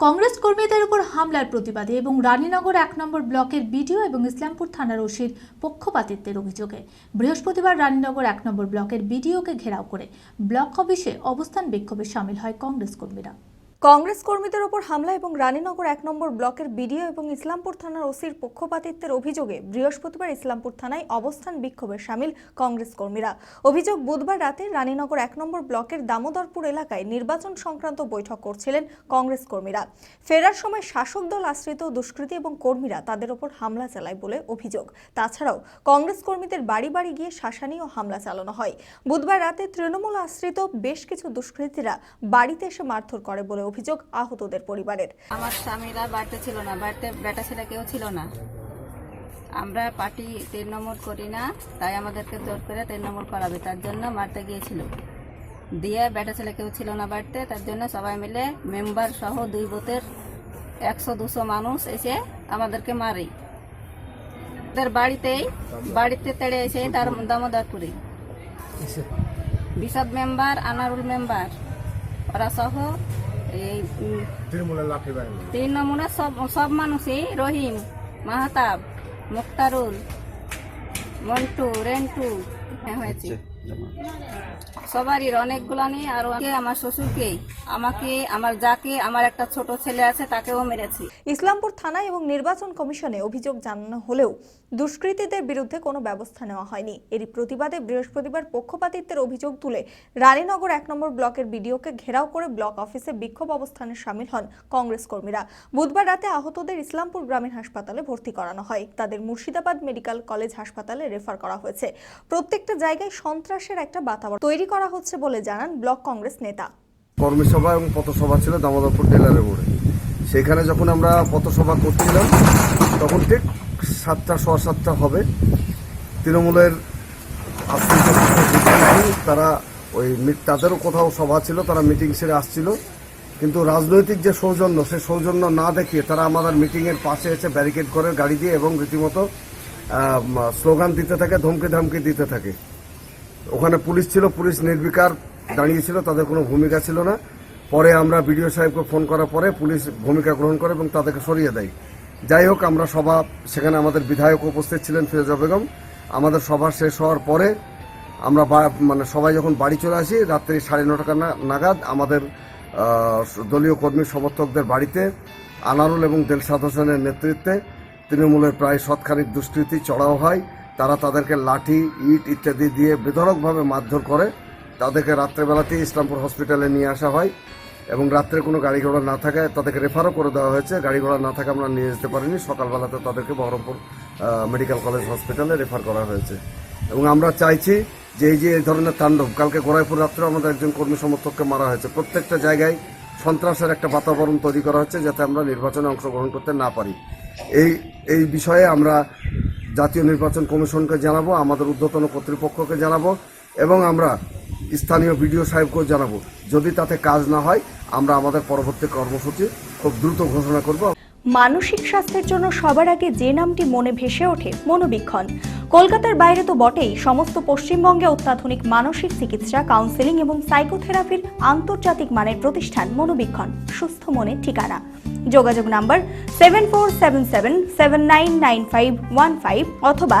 Congress কর্মীদের উপর হামলার প্রতিবাদে এবং রানীনগর এক নম্বর ব্লকের বিডিও এবং ইসলামপুর থানার ওসির পক্ষপাতিত্বের অভিযোগে বৃহস্পতিবার রানীনগর এক নম্বর ব্লকের বিডিওকে ঘেরাও করে ব্লক অফিসে অবস্থান বিক্ষোভে সামিল হয় কংগ্রেস কর্মীরা। কংগ্রেস কর্মীদের ওপর হামলা এবং রানীনগর এক নম্বর ব্লকের বিডিও এবং ইসলামপুর থানার ওসির পক্ষপাতিত্বের অভিযোগে বৃহস্পতিবার ইসলামপুর থানায় অবস্থান বিক্ষোভে সামিল কংগ্রেস কর্মীরা। অভিযোগ বুধবার রাতে রানীনগর এক নম্বর ব্লকের দামোদরপুর এলাকায় নির্বাচন সংক্রান্ত বৈঠক করছিলেন কংগ্রেস কর্মীরা। ফেরার সময় শাসক দল আশ্রিত দুষ্কৃতী এবং কর্মীরা তাদের ওপর হামলা চালায় বলে অভিযোগ। তাছাড়াও কংগ্রেস কর্মীদের বাড়ি বাড়ি গিয়ে শাসানি ও হামলা চালানো হয়। বুধবার রাতে তৃণমূল আশ্রিত বেশ কিছু দুষ্কৃতীরা বাড়িতে এসে মারধর করে বলে অভিযোগ আহতদের পরিবারের। আমার স্বামীরা বাড়িতে ছিল না বাড়িতে বেটা ছেলে কেউ ছিল না। আমরা পার্টি তৃণমূল করি না তাই আমাদেরকে জোর করে তৃণমূল করাবে তার জন্য মারতে গিয়েছিল। দিয়ে বেটা ছেলে কেউ ছিল না বাড়িতে তার জন্য সবাই মিলে মেম্বার সহ দুই বোতের একশো দুশো মানুষ এসে আমাদেরকে মারে। তাদের বাড়িতেই বাড়িতে তেড়ে এসে তার দামোদরপুরে বিশদ মেম্বার আনারুল মেম্বার ওরা সহ এই নমুনা সব সব মানুষই রহিম মাহতাব মুক্তারুল মন্টু রেন্টু হ্যাঁ হয়েছে সবারই অনেকগুলো নিয়ে আর আমার শ্বশুরকে আমাকে, আমার যাকে, আমার একটা ছোট ছেলে আছে, তাকেও মেরেছি। ইসলামপুর থানায় এবং নির্বাচন কমিশনে অভিযোগ জানানো হলেও দুষ্কৃতীদের বিরুদ্ধে কোনো ব্যবস্থা নেওয়া হয়নি। এরই প্রতিবাদে বৃহস্পতিবার পক্ষপাতিত্বের অভিযোগ তুলে রানীনগর এক নম্বর ব্লকের বিডিওকে ঘেরাও করে ব্লক অফিসে বিক্ষোভ অবস্থানে সামিল হন কংগ্রেস কর্মীরা। বুধবার রাতে আহতদের ইসলামপুর গ্রামীণ হাসপাতালে ভর্তি করানো হয়। তাদের মুর্শিদাবাদ মেডিকেল কলেজ হাসপাতালে রেফার করা হয়েছে। প্রত্যেকটা জায়গায় সন্ত্রাসের একটা বাতাবরণ তৈরি করা হচ্ছে বলে জানান ব্লক কংগ্রেস নেতা। কর্মী সভা এবং পথসভা ছিল দামোদরপুর টেলারে মোড়ে। সেখানে যখন আমরা পথসভা করছিলাম, তখন ঠিক সাতটা, সোয়া সাতটা হবে। তৃণমূলের তারা ওই তাদেরও কোথাও সভা ছিল, তারা মিটিং সেরে আসছিল। কিন্তু রাজনৈতিক যে সৌজন্য, সে সৌজন্য না দেখিয়ে তারা আমাদের মিটিংয়ের পাশে এসে ব্যারিকেড করে গাড়ি দিয়ে এবং রীতিমতো স্লোগান দিতে থাকে ধমকি ধমকি দিতে থাকে। ওখানে পুলিশ ছিল, পুলিশ নির্বিকার দাঁড়িয়েছিল তাদের কোনো ভূমিকা ছিল না। পরে আমরা বিডিও সাহেবকে ফোন করার পরে পুলিশ ভূমিকা গ্রহণ করে এবং তাদেরকে সরিয়ে দেয়। যাই হোক, আমরা সভা, সেখানে আমাদের বিধায়ক উপস্থিত ছিলেন ফিরোজা বেগম। আমাদের সভা শেষ হওয়ার পরে আমরা মানে সবাই যখন বাড়ি চলে আসি, রাত্রি সাড়ে নটা নাগাদ আমাদের দলীয় কর্মী সমর্থকদের বাড়িতে আনারুল এবং দেলসাদ হোসেনের নেতৃত্বে তৃণমূলের প্রায় শতখানিক দুষ্কৃতি, চড়াও হয়। তারা তাদেরকে লাঠি, ইট ইত্যাদি দিয়ে বেধড়কভাবে মারধর করে। তাদেরকে রাত্রেবেলাতেই ইসলামপুর হসপিটালে নিয়ে আসা হয় এবং রাত্রে কোনো গাড়ি ঘোড়া না থাকায় তাদেরকে রেফারও করে দেওয়া হয়েছে। গাড়ি ঘোড়া না থাকা আমরা নিয়ে যেতে পারিনি। সকালবেলাতে তাদেরকে বহরমপুর মেডিকেল কলেজ হসপিটালে রেফার করা হয়েছে। এবং আমরা চাইছি যে এই যে এই ধরনের তাণ্ডব, কালকে গোড়াইপুর রাত্রে আমাদের একজন কর্মী সমর্থককে মারা হয়েছে। প্রত্যেকটা জায়গায় সন্ত্রাসের একটা বাতাবরণ তৈরি করা হচ্ছে যাতে আমরা নির্বাচনে অংশগ্রহণ করতে না পারি। এই এই বিষয়ে আমরা জাতীয় নির্বাচন কমিশনকে জানাব, আমাদের ঊর্ধ্বতন কর্তৃপক্ষকে জানাব এবং আমরা স্থানীয় বিডিও সাহেবকেও জানাব। যদি তাতে কাজ না হয়, আমরা আমাদের পরবর্তী কর্মসূচি খুব দ্রুত ঘোষণা করব। মানসিক স্বাস্থ্যের জন্য সবার আগে যে নামটি মনে ভেসে ওঠে, মনোবীক্ষণ। কলকাতার বাইরে তো বটেই, সমস্ত পশ্চিমবঙ্গে অত্যাধুনিক মানসিক চিকিৎসা কাউন্সেলিং এবং সাইকোথেরাপির আন্তর্জাতিক মানের প্রতিষ্ঠান মনোবীক্ষণ। সুস্থ মনে ঠিকানা। যোগাযোগ number seven four seven seven seven nine nine five one five অথবা